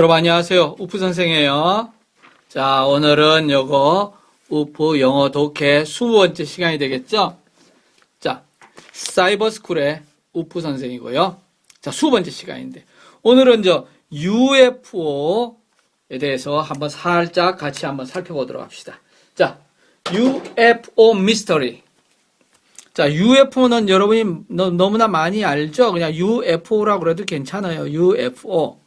여러분 안녕하세요. 우프 선생이에요. 자, 오늘은 요거 우프 영어 독해 20번째 시간이 되겠죠? 자, 사이버 스쿨의 우프 선생이고요. 자, 20번째 시간인데 오늘은 저 UFO에 대해서 한번 살짝 같이 한번 살펴보도록 합시다. 자, UFO 미스터리. 자, UFO는 여러분이 너, 너무나 많이 알죠? 그냥 UFO라고 그래도 괜찮아요. UFO.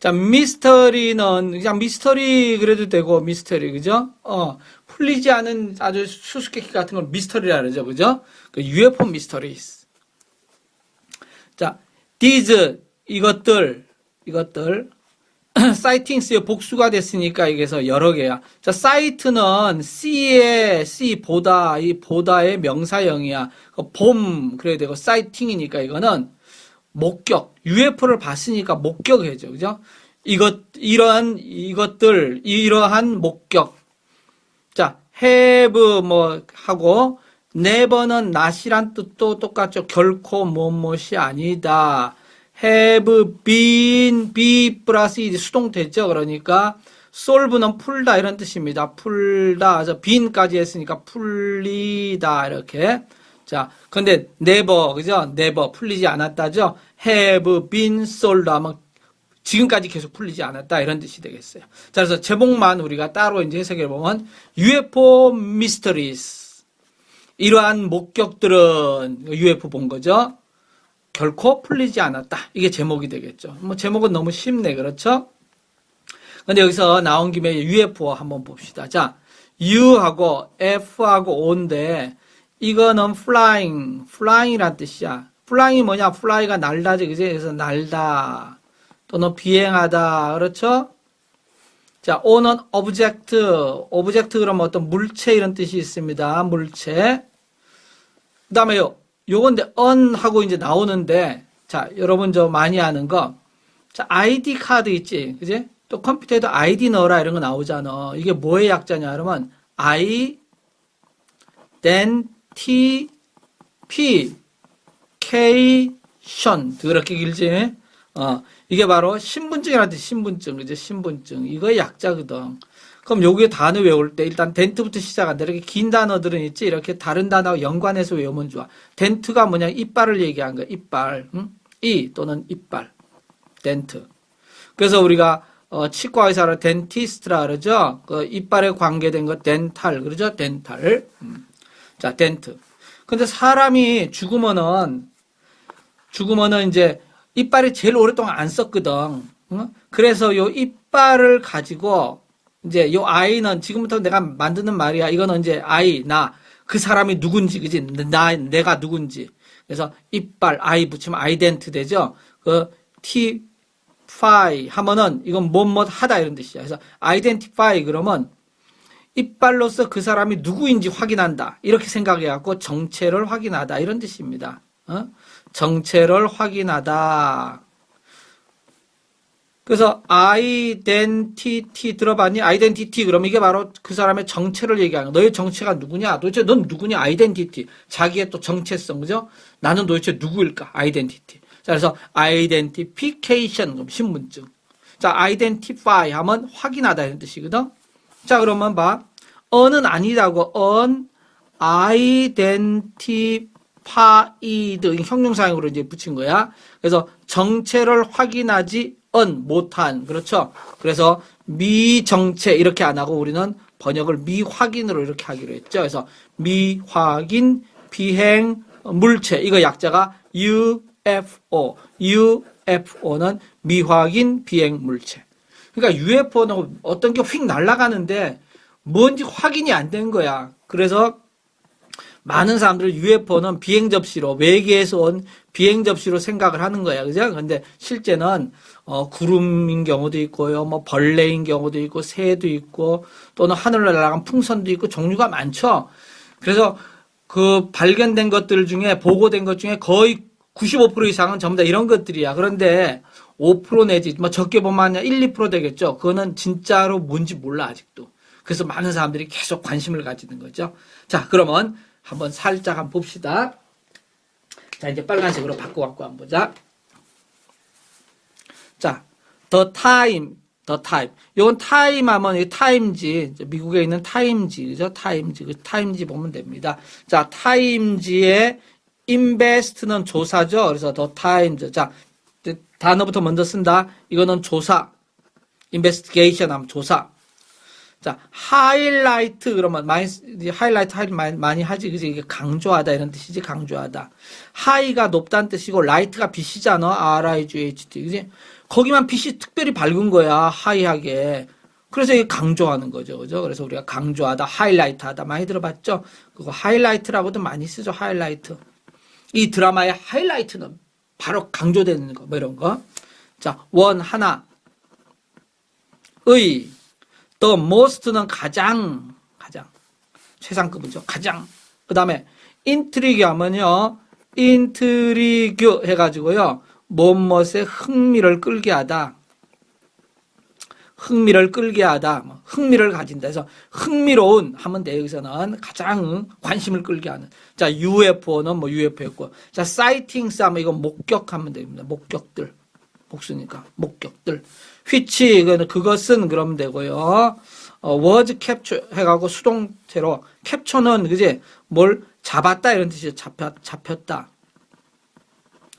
자, 미스터리는 그냥 미스터리 그래도 되고 미스터리 그죠? 어 풀리지 않은 아주 수수께끼 같은 걸 미스터리라 그러죠, 그죠? 그 UFO 미스터리스. 자, these 이것들 이것들 사이팅스의 복수가 됐으니까 이게서 여러 개야. 자, 사이트는 C의 C 보다 이 보다의 명사형이야. 그봄 그래야 되고 사이팅이니까 이거는 목격, UFO를 봤으니까 목격이죠. 그죠? 이것, 이러한, 이것들, 이러한 목격. 자, have 뭐 하고, never는 not이란 뜻도 똑같죠. 결코 뭐뭇이 아니다. have been, be 플러스 이제 수동태죠. 그러니까, solve는 풀다 이런 뜻입니다. 풀다. 저 bean까지 했으니까 풀리다. 이렇게. 자, 근데 never, 그죠? never 풀리지 않았다죠? have been sold 하면 지금까지 계속 풀리지 않았다 이런 뜻이 되겠어요. 자, 그래서 제목만 우리가 따로 이제 해석해 보면 UFO mysteries 이러한 목격들은 UFO 본 거죠. 결코 풀리지 않았다. 이게 제목이 되겠죠. 뭐 제목은 너무 쉽네. 그렇죠? 근데 여기서 나온 김에 UFO 한번 봅시다. 자, U하고 F하고 O인데 이거는 flying, flying이란 뜻이야. flying이 뭐냐? fly가 날다지, 그지? 그래서 날다. 또는 비행하다. 그렇죠? 자, o는 object, object 그러면 어떤 물체 이런 뜻이 있습니다. 물체. 그 다음에 요, 요건데, on 하고 이제 나오는데, 자, 여러분 저 많이 아는 거. 자, ID 카드 있지? 그지? 또 컴퓨터에도 ID 넣어라 이런 거 나오잖아. 이게 뭐의 약자냐? 그러면 I, then T, P, K, 션. 그렇게 길지? 어, 이게 바로 신분증이라는 뜻, 신분증. 그죠? 신분증. 이거의 약자거든. 그럼 여기에 단어 외울 때 일단 덴트부터 시작한다. 이렇게 긴 단어들은 있지? 이렇게 다른 단어와 연관해서 외우면 좋아. 덴트가 뭐냐? 이빨을 얘기한 거야. 이빨. 응? 이 또는 이빨. 덴트. 그래서 우리가 어, 치과 의사를 덴티스트라 그러죠? 그 이빨에 관계된 거 덴탈. 그러죠? 덴탈. 음. 자, 덴트. 근데 사람이 죽으면은, 죽으면은 이제 이빨이 제일 오랫동안 안 썼거든. 응? 그래서 요 이빨을 가지고 이제 요 아이는 지금부터 내가 만드는 말이야. 이거는 이제 아이, 나. 그 사람이 누군지, 그지? 나, 내가 누군지. 그래서 이빨, 아이 붙이면 아이덴트 되죠? 그, T, 파이 하면은 이건 뭐뭐 하다 이런 뜻이야. 그래서 아이덴티파이 그러면 이빨로서 그 사람이 누구인지 확인한다. 이렇게 생각해갖고 정체를 확인하다. 이런 뜻입니다. 어? 정체를 확인하다. 그래서 아이덴티티 들어봤니? 아이덴티티 그러면 이게 바로 그 사람의 정체를 얘기하는 거야. 너의 정체가 누구냐? 도대체 넌 누구냐? 아이덴티티. 자기의 또 정체성, 그죠? 나는 도대체 누구일까? 아이덴티티. 자, 그래서 그럼 신분증. 자, identify 하면 확인하다 이런 뜻이거든. 자, 그러면 봐. On은 아니라고 on identified 형용사형으로 이제 붙인 거야. 그래서 정체를 확인하지 on 못한 그렇죠. 그래서 미정체 이렇게 안 하고 우리는 번역을 미확인으로 이렇게 하기로 했죠. 그래서 미확인 비행 물체 이거 약자가 UFO UFO는 미확인 비행 물체. 그러니까 UFO는 어떤 게 휙 날아가는데 뭔지 확인이 안 된 거야. 그래서 많은 사람들은 UFO는 비행 접시로 외계에서 온 비행 접시로 생각을 하는 거야. 그죠? 근데 실제는 어, 구름인 경우도 있고요. 뭐 벌레인 경우도 있고 새도 있고 또는 하늘을 날아간 풍선도 있고 종류가 많죠. 그래서 그 발견된 것들 중에 보고된 것 중에 거의 95% 이상은 전부 다 이런 것들이야. 그런데 5% 내지 뭐 적게 보면 1, 2% 되겠죠. 그거는 진짜로 뭔지 몰라 아직도. 그래서 많은 사람들이 계속 관심을 가지는 거죠. 자, 그러면 한번 살짝 한번 봅시다. 자, 이제 빨간색으로 바꿔 갖고 한번 보자. 자, the time, 더 타임. 요건 타임 하면 이 타임지, 미국에 있는 타임지, 그죠? 타임지, 그 타임지 보면 됩니다. 자, 타임지의 인베스트는 조사죠. 그래서 더 타임즈. 자, 단어부터 먼저 쓴다. 이거는 조사. 인베스티게이션 하면 조사. 자, 하이라이트 그러면 많이 하이라이트 하이 많이, 많이 하지 그지 이게 강조하다 이런 뜻이지 강조하다. 하이가 높다는 뜻이고 라이트가 빛이잖아. R I G H T 그지? 거기만 빛이 특별히 밝은 거야. 하이하게. 그래서 이게 강조하는 거죠. 그죠? 그래서 우리가 강조하다, 하이라이트하다 많이 들어봤죠? 그거 하이라이트라고도 많이 쓰죠. 하이라이트. 이 드라마의 하이라이트는 바로 강조되는 거, 뭐 이런 거. 자, 원, 하나. 의, the most는 가장, 가장. 최상급이죠. 가장. 그 다음에, 인트리그 하면요, 인트리그 해가지고요, 무엇에 흥미를 끌게 하다. 흥미를 끌게 하다. 뭐 흥미를 가진다. 해서 흥미로운 하면 돼. 여기서는 가장 관심을 끌게 하는. 자, UFO는 뭐 UFO였고. 자, 사이팅스 하면 이건 목격하면 됩니다. 목격들. 복수니까. 목격들. Which, 그것은 그러면 되고요. 어, was capture 해가고 수동태로. capture는 그지? 뭘 잡았다 이런 뜻이죠. 잡혔, 잡혔다.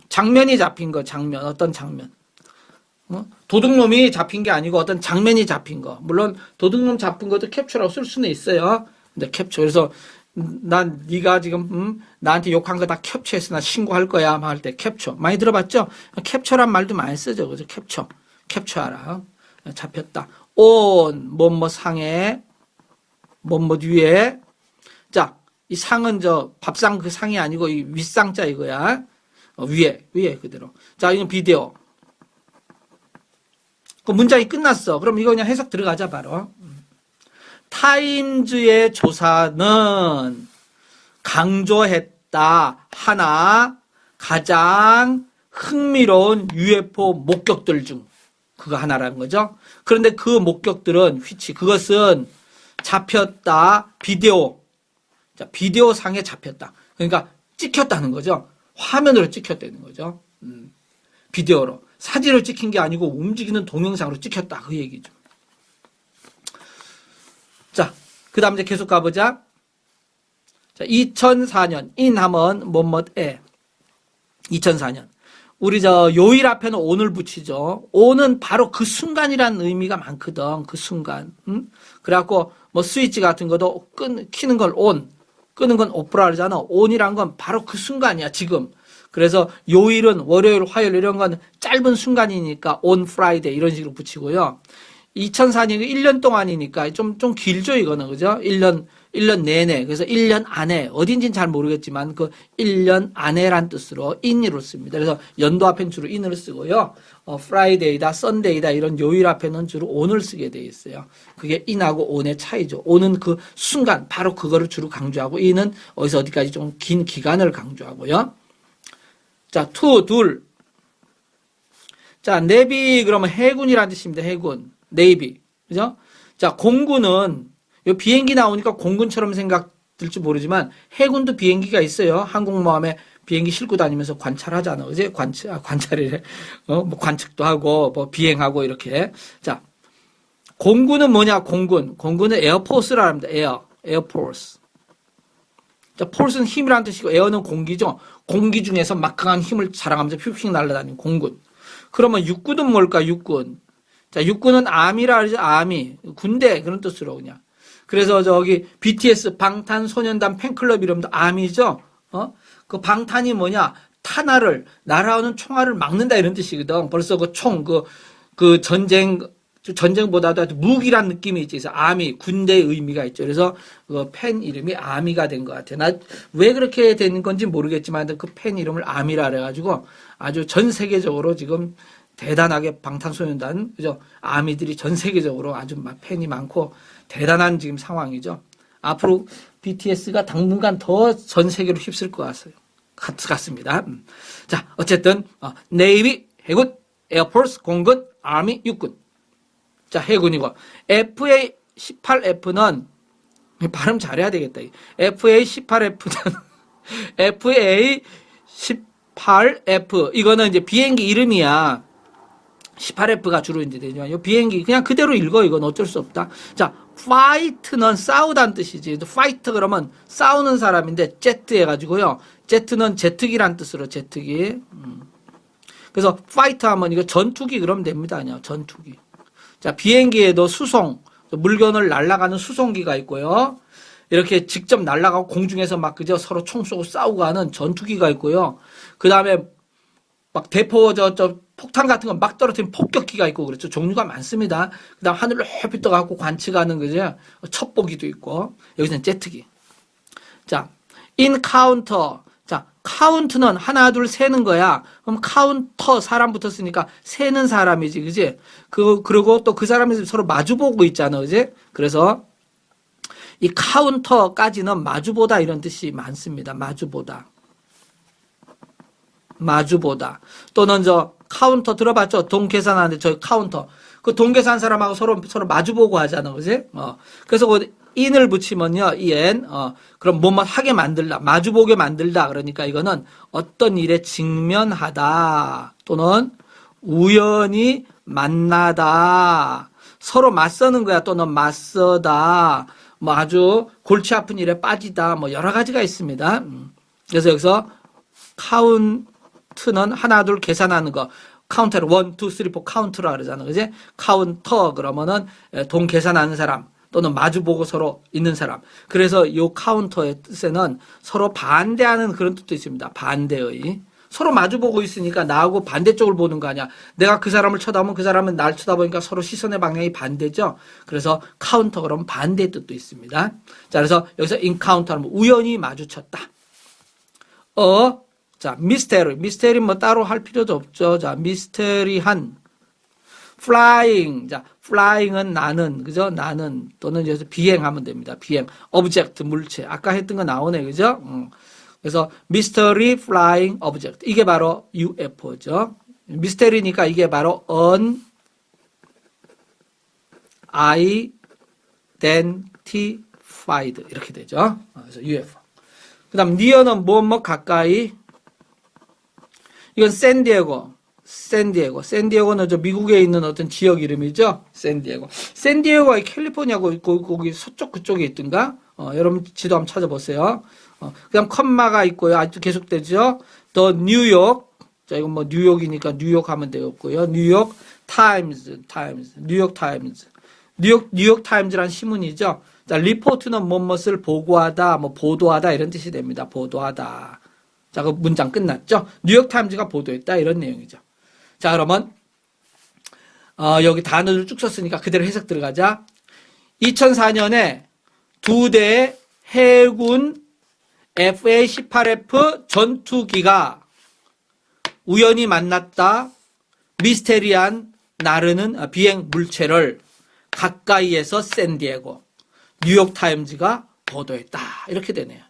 장면이 잡힌 거, 장면. 어떤 장면. 어? 도둑놈이 잡힌 게 아니고 어떤 장면이 잡힌 거. 물론 도둑놈 잡힌 것도 캡처라고 쓸 수는 있어요. 근데 캡처. 그래서 난 네가 지금 음, 나한테 욕한 거 다 캡처해서 나 신고할 거야 할 때 캡처. 많이 들어봤죠? 캡처란 말도 많이 쓰죠. 그죠? 캡처. 캡처하라. 잡혔다. 온 뭐뭐 상에 뭐뭐 위에 자, 이 상은 저 밥상 그 상이 아니고 이 윗상자 이거야. 어, 위에 위에 그대로. 자, 이건 비디오. 그 문장이 끝났어. 그럼 이거 그냥 해석 들어가자 바로. 타임즈의 조사는 강조했다 하나 가장 흥미로운 UFO 목격들 중 그거 하나라는 거죠. 그런데 그 목격들은 휘치 그것은 잡혔다 비디오 자 비디오 상에 잡혔다. 그러니까 찍혔다는 거죠. 화면으로 찍혔다는 거죠. 음, 비디오로 사진으로 찍힌 게 아니고 움직이는 동영상으로 찍혔다 그 얘기죠. 자, 그 다음 이제 계속 가보자. 자, 2004년, 인하면 뭐뭐에. 2004년. 우리 저 요일 앞에는 온을 붙이죠. 온은 바로 그 순간이라는 의미가 많거든. 그 순간. 응? 그래갖고 뭐 스위치 같은 것도 끈, 키는 걸 온, 끄는 건 오프라 그러잖아. 온이란 건 바로 그 순간이야, 지금. 그래서 요일은 월요일, 화요일 이런 건 짧은 순간이니까 온 프라이데이 이런 식으로 붙이고요. 2004년이 1년 동안이니까 좀, 좀 길죠, 이거는. 그죠? 1년, 1년 내내. 그래서 1년 안에, 어딘지는 잘 모르겠지만 그 1년 안에란 뜻으로 in으로 씁니다. 그래서 연도 앞에는 주로 in을 쓰고요. 어, 프라이데이다, 썬데이다 이런 요일 앞에는 주로 on을 쓰게 돼 있어요. 그게 in하고 on의 차이죠. on은 그 순간, 바로 그거를 주로 강조하고 in은 어디서 어디까지 좀 긴 기간을 강조하고요. 자, 투, 둘. 자, 네비 그러면 해군이라는 뜻입니다. 해군. 네이비. 그죠? 자, 공군은 요 비행기 나오니까 공군처럼 생각 들지 모르지만 해군도 비행기가 있어요. 항공모함에 비행기 싣고 다니면서 관찰하잖아. 그지? 관찰, 아, 관찰이래. 어, 뭐 관측도 하고, 뭐 비행하고 이렇게. 자, 공군은 뭐냐? 공군. 공군은 에어포스라 합니다. 에어. 에어포스. 자, 폴스는 힘이라는 뜻이고 에어는 공기죠. 공기 중에서 막강한 힘을 자랑하면서 휙휙 날아다니는 공군. 그러면 육군은 뭘까? 육군. 자, 육군은 아미라 그러죠. 아미. 군대 그런 뜻으로 그냥. 그래서 저기 BTS 방탄소년단 팬클럽 이름도 아미죠. 어? 그 방탄이 뭐냐? 탄화를 날아오는 총알을 막는다 이런 뜻이거든. 벌써 그 총, 그, 그 전쟁, 전쟁보다도 무기란 느낌이 있지. 그래서 아미, 군대의 의미가 있죠. 그래서 그 팬 이름이 아미가 된 것 같아요. 나 왜 그렇게 된 건지 모르겠지만 그 팬 이름을 아미라 그래가지고 아주 전 세계적으로 지금 대단하게 방탄소년단, 그죠? 아미들이 전 세계적으로 아주 막 팬이 많고 대단한 지금 상황이죠. 앞으로 BTS가 당분간 더 전 세계로 휩쓸 것 같아요. 같, 같습니다. 음. 자, 어쨌든, 어, 네이비, 해군, 에어포스, 공군, 아미, 육군. 자, 해군이고. FA18F는, 발음 잘해야 되겠다. FA18F는, FA18F. 이거는 이제 비행기 이름이야. 18F가 주로 이제 되지만 이 비행기 그냥 그대로 읽어 이건 어쩔 수 없다. 자, fight는 싸우다는 뜻이지. fight 그러면 싸우는 사람인데 jet 해가지고요. jet는 제트기란 뜻으로 제트기. 음. 그래서 fight 하면 이거 전투기 그러면 됩니다. 그냥 전투기. 자, 비행기에도 수송 물건을 날아가는 수송기가 있고요. 이렇게 직접 날아가고 공중에서 막 그저 서로 총 쏘고 싸우고 하는 전투기가 있고요. 그 다음에 막 대포 저, 저 폭탄 같은 거 막 떨어뜨린 폭격기가 있고 그렇죠. 종류가 많습니다. 그 다음 하늘로 높이 떠갖고 관측하는 그죠. 첩보기도 있고 여기서는 제트기. 자, 인 카운터. 자, 카운트는 하나 둘 세는 거야. 그럼 카운터 사람 붙었으니까 세는 사람이지, 그지? 그 그리고 또 그 사람이 서로 마주 보고 있잖아, 그지? 그래서 이 카운터까지는 마주보다 이런 뜻이 많습니다. 마주보다. 마주보다. 또는 저 카운터 들어봤죠? 돈 계산하는데 저 카운터. 그 돈 계산 사람하고 서로 서로 마주보고 하잖아, 그지? 어. 그래서 그 in을 붙이면요, 이 n, 어, 그럼 뭐뭐 하게 만들다, 마주보게 만들다. 그러니까 이거는 어떤 일에 직면하다. 또는 우연히 만나다. 서로 맞서는 거야. 또는 맞서다. 뭐 아주 골치 아픈 일에 빠지다. 뭐 여러 가지가 있습니다. 음. 그래서 여기서 카운 트는 하나 둘 계산하는 거. 카운터를 원, 투, 쓰리, 포 카운트라 그러잖아. 그지? 카운터 그러면은 돈 계산하는 사람 또는 마주보고 서로 있는 사람. 그래서 요 카운터의 뜻에는 서로 반대하는 그런 뜻도 있습니다. 반대의. 서로 마주보고 있으니까 나하고 반대쪽을 보는 거 아니야. 내가 그 사람을 쳐다보면 그 사람은 날 쳐다보니까 서로 시선의 방향이 반대죠. 그래서 카운터 그러면 반대의 뜻도 있습니다. 자, 그래서 여기서 인카운터는 우연히 마주쳤다. 어, 자, 미스테리. 미스테리 뭐 따로 할 필요도 없죠. 자, 미스테리한. flying. 자, flying은 나는, 그죠? 나는. 또는 여기서 비행하면 됩니다. 비행. object, 물체. 아까 했던 거 나오네, 그죠? 음. 그래서 mystery flying object. 이게 바로 UFO죠. 미스테리니까 이게 바로 unidentified. 이렇게 되죠. 그래서 UFO. 그 다음, 니어는 뭐, 뭐, 가까이. 이건 샌디에고. 샌디에고. 샌디에고는 저 미국에 있는 어떤 지역 이름이죠. 샌디에고. 샌디에고가 캘리포니아고 거기, 서쪽 그쪽에 있던가? 어, 여러분 지도 한번 찾아보세요. 어, 그 다음 컴마가 있고요. 아직도 계속되죠. 더 뉴욕. 자, 이건 뭐 뉴욕이니까 뉴욕 하면 되겠고요. 뉴욕 타임즈, 타임즈, 뉴욕 타임즈. 뉴욕, 뉴욕 타임즈란 신문이죠. 자, 리포트는 뭐뭇을 보고하다, 뭐 보도하다 이런 뜻이 됩니다. 보도하다. 자, 그 문장 끝났죠? 뉴욕 타임즈가 보도했다 이런 내용이죠. 자, 그러면 어, 여기 단어를 쭉 썼으니까 그대로 해석 들어가자. 2004년에 두 대의 해군 FA-18F 전투기가 우연히 만났다. 미스테리한 나르는 비행 물체를 가까이에서 샌디에고 뉴욕타임즈가 보도했다. 이렇게 되네요.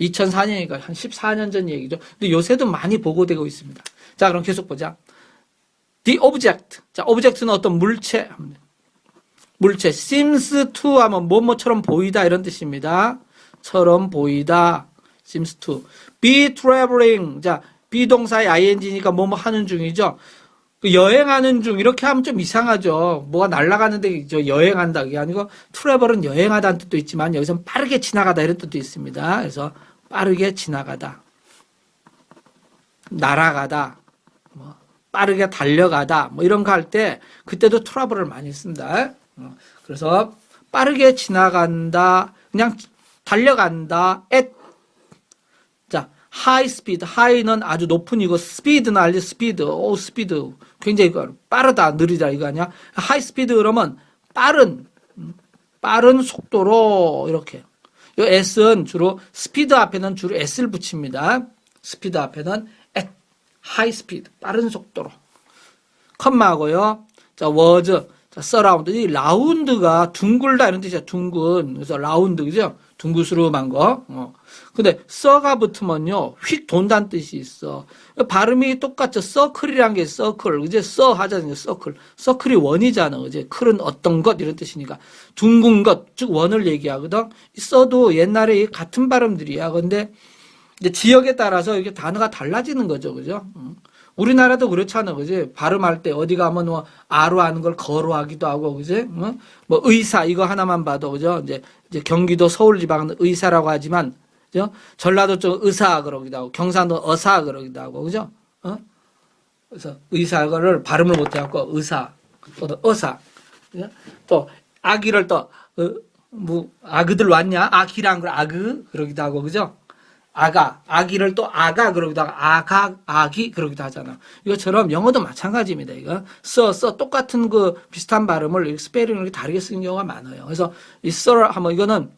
2004년이니까 한 14년 전 얘기죠. 근데 요새도 많이 보고되고 있습니다. 자, 그럼 계속 보자. The object. 자, object는 어떤 물체. 물체. seems to 하면 뭐뭐처럼 보이다 이런 뜻입니다. 처럼 보이다. seems to. be traveling. 자, 비동사의 ing니까 뭐뭐 하는 중이죠. 그 여행하는 중 이렇게 하면 좀 이상하죠. 뭐가 날아가는데 저 여행한다 그게 아니고 트래블은 여행하다는 뜻도 있지만 여기서 빠르게 지나가다 이런 뜻도 있습니다. 그래서 빠르게 지나가다, 날아가다, 뭐 빠르게 달려가다 뭐 이런 거 할 때 그때도 트러블을 많이 쓴다. 어, 그래서 빠르게 지나간다, 그냥 달려간다. at 자 하이 스피드, 하이는 아주 높은 이거 스피드는 알지 스피드, 오 스피드 굉장히 빠르다, 느리다 이거 아니야? 하이 스피드 그러면 빠른 음, 빠른 속도로 이렇게. 이 S는 주로 스피드 앞에는 주로 S를 붙입니다. 스피드 앞에는 at high speed 빠른 속도로. 컴마고요. 자, was 자, 서라운드 이 라운드가 둥글다 이런 뜻이야. 둥근. 그래서 라운드 그죠? 둥그스름한 거. 어. 근데 써가 붙으면요. 휙 돈다는 뜻이 있어. 발음이 똑같죠. 서클이란 게 서클. 그제 써 하잖아요. 서클. 서클이 원이잖아. 그제 클은 어떤 것 이런 뜻이니까. 둥근 것, 즉 원을 얘기하거든. 써도 옛날에 같은 발음들이야. 근데 이제 지역에 따라서 이게 단어가 달라지는 거죠. 그죠? 음. 우리나라도 그렇잖아, 그지? 발음할 때 어디 가면 뭐 아로 하는 걸 거로 하기도 하고, 그지? 어? 뭐 의사 이거 하나만 봐도 그죠? 이제 이제 경기도 서울 지방은 의사라고 하지만, 그죠? 전라도 쪽 의사 그러기도 하고, 경상도 어사 그러기도 하고, 그죠? 어? 그래서 의사를 발음을 못 해갖고 의사 또는 어사, 그죠? 또 아기를 또 어, 뭐 아그들 왔냐? 아기란 걸 아그 그러기도 하고, 그죠? 아가, 아기를 또 아가 그러기도 하고, 아가, 아기 그러기도 하잖아. 이것처럼 영어도 마찬가지입니다. 이거 써, 써 똑같은 그 비슷한 발음을 스페링을 다르게 쓰는 경우가 많아요. 그래서 이써 하면 이거는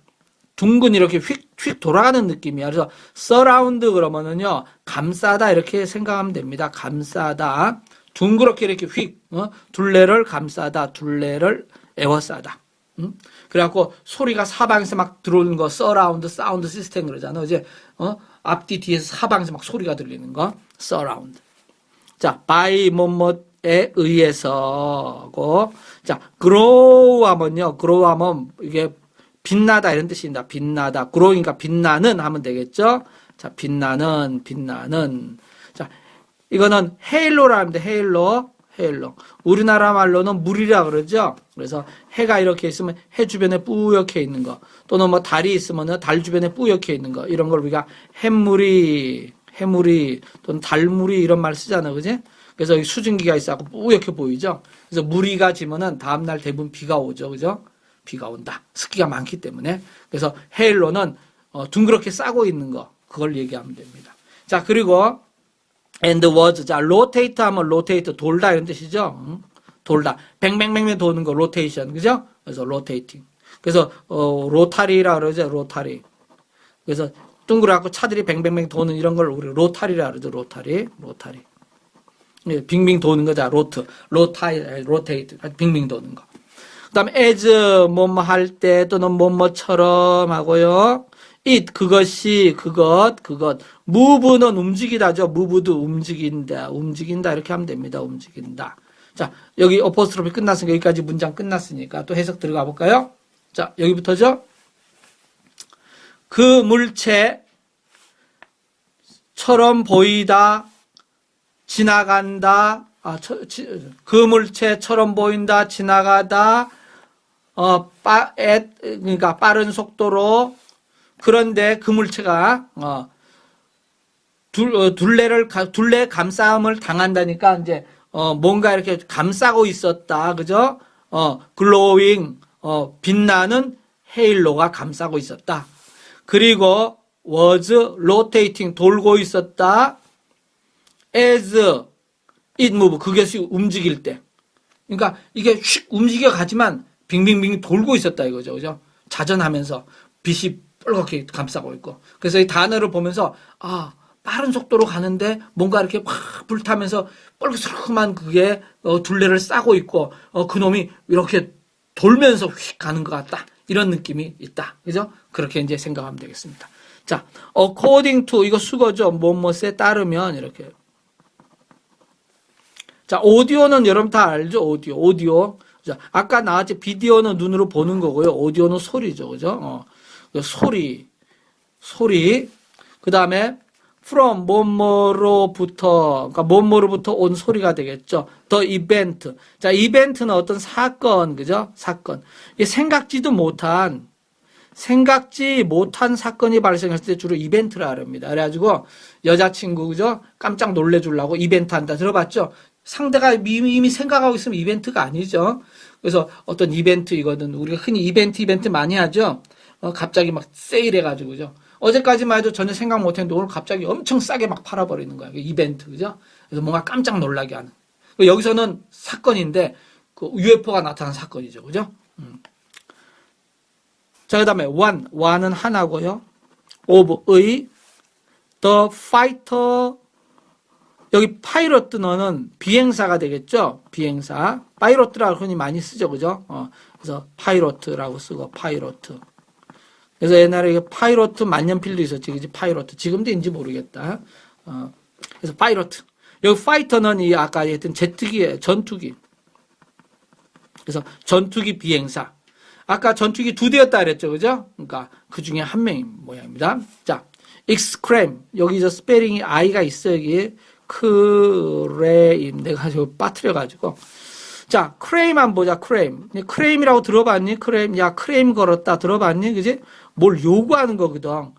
둥근 이렇게 휙, 휙 돌아가는 느낌이야. 그래서 서라운드 그러면은요, 감싸다 이렇게 생각하면 됩니다. 감싸다. 둥그렇게 이렇게 휙, 어? 둘레를 감싸다, 둘레를 에워싸다. 음? 그래갖고 소리가 사방에서 막 들어오는 거 서라운드 사운드 시스템 그러잖아. 이제 어? 앞뒤 뒤에서 사방에서 막 소리가 들리는 거 서라운드. 자, by 뭐뭐에 의해서고 자, grow 하면요. grow 하면 이게 빛나다 이런 뜻입니다. 빛나다. grow이니까 빛나는 하면 되겠죠? 자, 빛나는 빛나는 자, 이거는 헤일로라는데 헤일로 헤일로. 우리나라 말로는 물이라 그러죠. 그래서 해가 이렇게 있으면 해 주변에 뿌옇게 있는 거, 또는 뭐 달이 있으면 달 주변에 뿌옇게 있는 거, 이런 걸 우리가 해물이, 해물이, 또는 달물이 이런 말 쓰잖아요. 그지? 그래서 수증기가 있어 갖고 뿌옇게 보이죠? 그래서 무리가 지면은 다음 날 대부분 비가 오죠. 그죠? 비가 온다. 습기가 많기 때문에. 그래서 헤일로는 어, 둥그렇게 싸고 있는 거, 그걸 얘기하면 됩니다. 자, 그리고 and was 자 rotate 하면 rotate 돌다 이런 뜻이죠. 응? 돌다 뱅뱅뱅뱅 도는 거 rotation 그죠? 그래서 rotating. 그래서 어 로타리라 그러죠. 로타리. 그래서 둥그랗고 차들이 뱅뱅뱅 도는 이런 걸 우리 로타리라 그러죠. 로타리. 로타리. 예, 빙빙 도는 거자. 로트. 로타이 로테이트. 빙빙 도는 거. 그다음에 as 뭐뭐 할 때 또는 뭐뭐처럼 하고요. It 그것이 그것 그것 move는 움직이다죠. move도 움직인다. 움직인다 이렇게 하면 됩니다. 움직인다. 자, 여기 어포스트로피 끝났으니까 여기까지 문장 끝났으니까 또 해석 들어가 볼까요? 자, 여기부터죠. 그 물체처럼 보이다. 지나간다. 아, 처, 지, 그 물체처럼 보인다. 지나가다. 어, 빠, 에, 그러니까 빠른 속도로 그런데 그 물체가 어, 둘, 어, 둘레를 가- 둘레 감싸움을 당한다니까 이제 어, 뭔가 이렇게 감싸고 있었다, 그죠? 어, 글로잉 어, 빛나는 헤일로가 감싸고 있었다. 그리고 was rotating 돌고 있었다. as it move 그것이 움직일 때. 그러니까 이게 휙 움직여 가지만 빙빙빙 돌고 있었다 이거죠, 그죠? 자전하면서 빛이 뻘겋게 감싸고 있고. 그래서 이 단어를 보면서 아 빠른 속도로 가는데 뭔가 이렇게 확 불타면서 뻘겋한 그게 어, 둘레를 싸고 있고 어, 그놈이 이렇게 돌면서 휙 가는 것 같다. 이런 느낌이 있다. 그죠? 그렇게 이제 생각하면 되겠습니다. 자, according to 이거 수거죠. 뭐뭐에 따르면 이렇게. 자, 오디오는 여러분 다 알죠? 오디오, 오디오. 자, 아까 나왔지 비디오는 눈으로 보는 거고요. 오디오는 소리죠. 그죠? 어. 그 소리, 소리. 그 다음에 from 뭐뭐로부터, 그러니까 뭐뭐로부터 온 소리가 되겠죠. the event. 자, 이벤트는 어떤 사건, 그죠? 사건. 이게 생각지도 못한, 생각지 못한 사건이 발생했을 때 주로 이벤트라 합니다. 그래가지고 여자친구, 그죠? 깜짝 놀래주려고 이벤트 한다. 들어봤죠? 상대가 이미, 이미 생각하고 있으면 이벤트가 아니죠. 그래서 어떤 이벤트 이거든. 우리가 흔히 이벤트, 이벤트 많이 하죠? 어, 갑자기 막 세일해가지고, 그죠? 어제까지만 해도 전혀 생각 못 했는데 오늘 갑자기 엄청 싸게 막 팔아버리는 거야. 그 이벤트, 그죠? 그래서 뭔가 깜짝 놀라게 하는. 그 여기서는 사건인데, 그 UFO가 나타난 사건이죠. 그죠? 음. 자, 그 다음에 one. one은 하나고요. of, 의. the fighter. 여기 파이로트는 비행사가 되겠죠? 비행사. 파이로트라고 흔히 많이 쓰죠. 그죠? 어, 그래서 파이로트라고 쓰고, 파이로트. 그래서 옛날에 파이로트 만년필도 있었지, 그지? 파이로트. 지금도 인지 모르겠다. 어, 그래서 파이로트. 여기 파이터는 이 아까 했던 제트기의 전투기. 그래서 전투기 비행사. 아까 전투기 두 대였다 그랬죠, 그죠? 그러니까 그 중에 한 명인 모양입니다. 자, exclaim. 여기 저 스페링이 i가 있어, 여기. 크레임. 내가 저 빠뜨려가지고. 자, 크레임 한번 보자, 크레임. 크레임이라고 들어봤니? 크레임. 야, 크레임 걸었다. 들어봤니? 그지? 뭘 요구하는 거거든.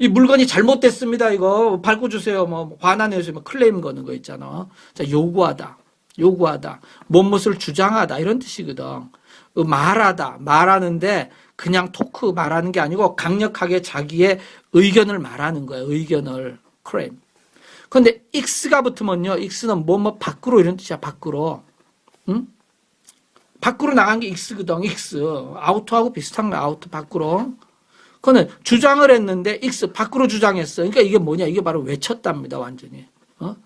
이 물건이 잘못됐습니다. 이거 바꿔주세요. 뭐, 화난내주세요. 뭐, 클레임 거는 거 있잖아. 자, 요구하다. 요구하다. 무엇을 주장하다. 이런 뜻이거든. 그 말하다. 말하는데 그냥 토크 말하는 게 아니고 강력하게 자기의 의견을 말하는 거야. 의견을. 크레임. 근데 x가 붙으면요. x는 뭐뭐 밖으로 이런 뜻이야. 밖으로. 응? 밖으로 나간 게 x거든. x. 아우트하고 비슷한 거야. 아우트 밖으로. 그거는 주장을 했는데 x 밖으로 주장했어. 그러니까 이게 뭐냐? 이게 바로 외쳤답니다. 완전히. 어?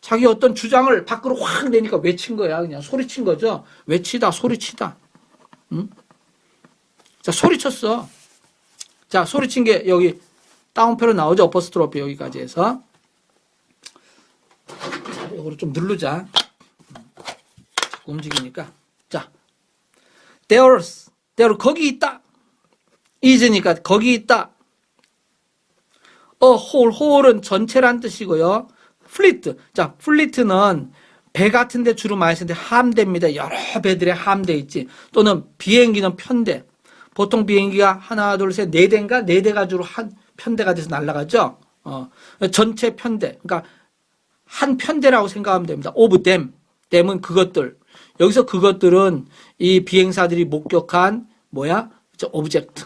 자기 어떤 주장을 밖으로 확 내니까 외친 거야. 그냥 소리친 거죠. 외치다, 소리치다. 응? 자, 소리쳤어. 자, 소리친 게 여기 다운표로 나오죠. 어퍼스트로피 여기까지 해서. 자, 이거를 좀 누르자. 자꾸 움직이니까. 자, there's, there 거기 있다. is니까 거기 있다. 어, whole, whole은 전체란 뜻이고요. fleet. 자, fleet는 배 같은 데 주로 많이 쓰는데 함대입니다. 여러 배들의 함대 있지. 또는 비행기는 편대. 보통 비행기가 하나, 둘, 셋, 네 대인가? 네 대가 주로 한 편대가 돼서 날아가죠. 어, 전체 편대. 그러니까 한 편대라고 생각하면 됩니다. 오브 댐. 댐은 그것들. 여기서 그것들은 이 비행사들이 목격한 뭐야? 저 오브젝트.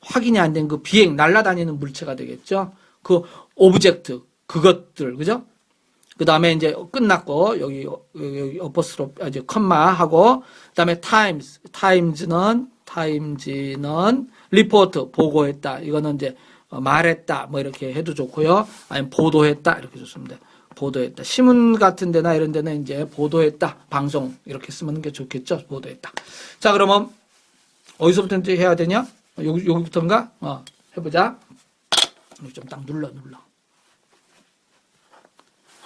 확인이 안 된 그 비행 날아다니는 물체가 되겠죠. 그 오브젝트 그것들 그죠? 그 다음에 이제 끝났고 여기 여기 어퍼스로 이제 컴마 하고 그다음에 타임스 타임즈는 타임즈는 리포트 보고했다 이거는 이제 어, 말했다 뭐 이렇게 해도 좋고요 아니면 보도했다 이렇게 좋습니다 보도했다 신문 같은 데나 이런 데는 이제 보도했다 방송 이렇게 쓰면 게 좋겠죠 보도했다 자 그러면 어디서부터 해야 되냐 여기 여기부터인가 어 해보자 여기 좀딱 눌러 눌러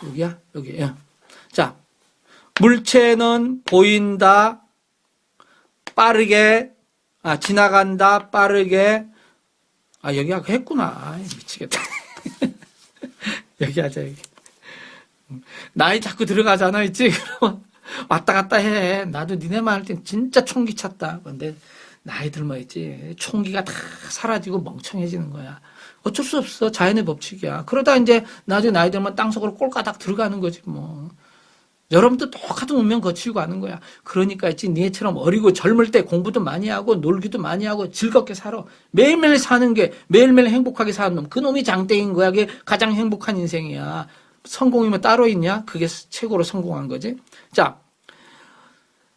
여기야? 여기. 예. 자, 물체는 보인다, 빠르게, 아, 지나간다, 빠르게. 아, 여기 아까 했구나. 아이, 미치겠다. 여기 하자, 여기. 나이 자꾸 들어가잖아, 있지? 왔다 갔다 해. 나도 니네 말할 땐 진짜 총기 찼다. 근데 나이 들면 있지. 총기가 다 사라지고 멍청해지는 거야. 어쩔 수 없어. 자연의 법칙이야. 그러다 이제 나중에 나이 들면 땅속으로 꼴까닥 들어가는 거지 뭐. 여러분도 똑같은 운명 거치고 가는 거야. 그러니까 있지 니네처럼 어리고 젊을 때 공부도 많이 하고 놀기도 많이 하고 즐겁게 살아. 매일매일 사는 게 매일매일 행복하게 사는 놈. 그 놈이 장땡인 거야. 그게 가장 행복한 인생이야. 성공이면 따로 있냐? 그게 최고로 성공한 거지. 자,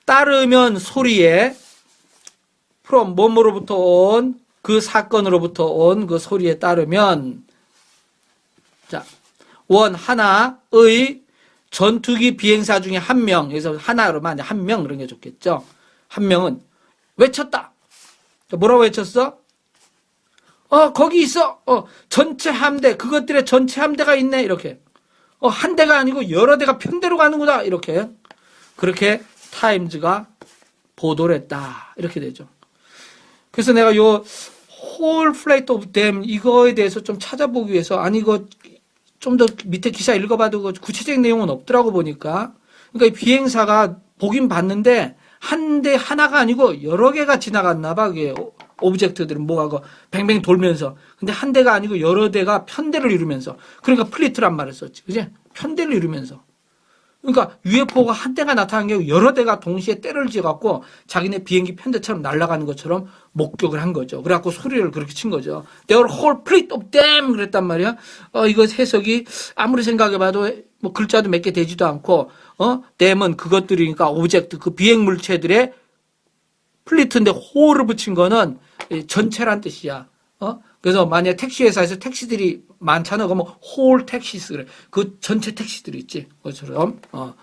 따르면 소리에 from 뭐뭐로부터 온 그 사건으로부터 온 그 소리에 따르면 자, 원 하나의 전투기 비행사 중에 한 명, 여기서 하나로만 한 명 그런 게 좋겠죠. 한 명은 외쳤다. 뭐라고 외쳤어? 어, 거기 있어. 어, 전체 함대, 그것들의 전체 함대가 있네. 이렇게. 어, 한 대가 아니고 여러 대가 편대로 가는구나. 이렇게. 그렇게 타임즈가 보도를 했다. 이렇게 되죠. 그래서 내가 요 whole flight of them 이거에 대해서 좀 찾아보기 위해서 아니 이거 좀 더 밑에 기사 읽어봐도 그 구체적인 내용은 없더라고 보니까 그러니까 이 비행사가 보긴 봤는데 한 대 하나가 아니고 여러 개가 지나갔나 봐 그게 오- 오브젝트들은 뭐가 그 뱅뱅 돌면서 근데 한 대가 아니고 여러 대가 편대를 이루면서 그러니까 플리트란 말을 썼지 그지 편대를 이루면서 그러니까 UFO가 한 대가 나타난 게 여러 대가 동시에 때를 지어갖고 자기네 비행기 편대처럼 날아가는 것처럼 목격을 한 거죠. 그래갖고 소리를 그렇게 친 거죠. They were whole fleet of them 그랬단 말이야. 어 이거 해석이 아무리 생각해봐도 뭐 글자도 몇 개 되지도 않고 어 them은 그것들이니까 오브젝트 그 비행 물체들의 플리트인데 whole을 붙인 거는 이 전체란 뜻이야. 어? 그래서 만약 택시 회사에서 택시들이 많잖아. 그러면 whole taxis 그래. 그 전체 택시들이 있지. 그것처럼. 어.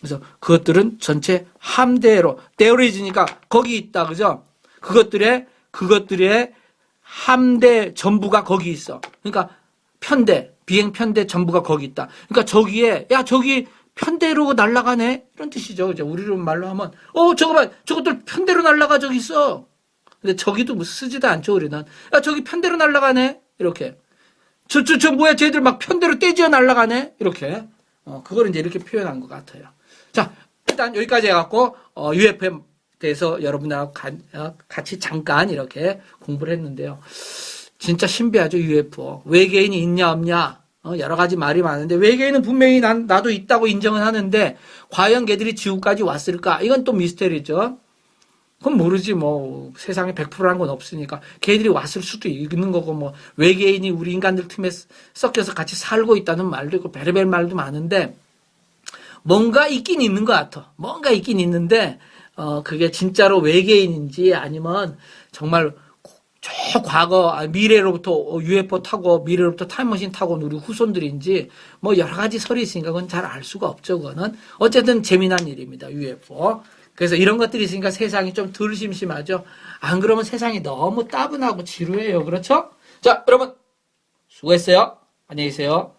그래서 그것들은 전체 함대로 데어리지니까 거기 있다. 그죠? 그것들의 그것들의 함대 전부가 거기 있어. 그러니까 편대, 비행 편대 전부가 거기 있다. 그러니까 저기에 야 저기 편대로 날아가네 이런 뜻이죠. 이제 우리로 말로 하면 어 저거 봐 저것들 편대로 날아가 저기 있어. 근데 저기도 뭐 쓰지도 않죠 우리는. 야 저기 편대로 날아가네 이렇게. 저저저 뭐야 쟤들 막 편대로 떼지어 날아가네 이렇게. 어, 그걸 이제 이렇게 표현한 것 같아요. 자, 일단 여기까지 해갖고, 어, UFO에 대해서 여러분들하고 가- 어, 같이 잠깐 이렇게 공부를 했는데요. 진짜 신비하죠, UFO. 외계인이 있냐, 없냐. 어, 여러 가지 말이 많은데, 외계인은 분명히 난, 나도 있다고 인정은 하는데, 과연 걔들이 지구까지 왔을까? 이건 또 미스테리죠. 그건 모르지, 뭐. 세상에 100%란 건 없으니까. 걔들이 왔을 수도 있는 거고, 뭐. 외계인이 우리 인간들 틈에 섞여서 같이 살고 있다는 말도 있고, 베레벨 말도 많은데, 뭔가 있긴 있는 것 같아. 뭔가 있긴 있는데, 어, 그게 진짜로 외계인인지 아니면 정말 저 과거, 아, 미래로부터 UFO 타고 미래로부터 타임머신 타고 온 우리 후손들인지 뭐 여러 가지 설이 있으니까 그건 잘 알 수가 없죠. 그거는. 어쨌든 재미난 일입니다. UFO. 그래서 이런 것들이 있으니까 세상이 좀 덜 심심하죠. 안 그러면 세상이 너무 따분하고 지루해요. 그렇죠? 자, 여러분. 수고했어요. 안녕히 계세요.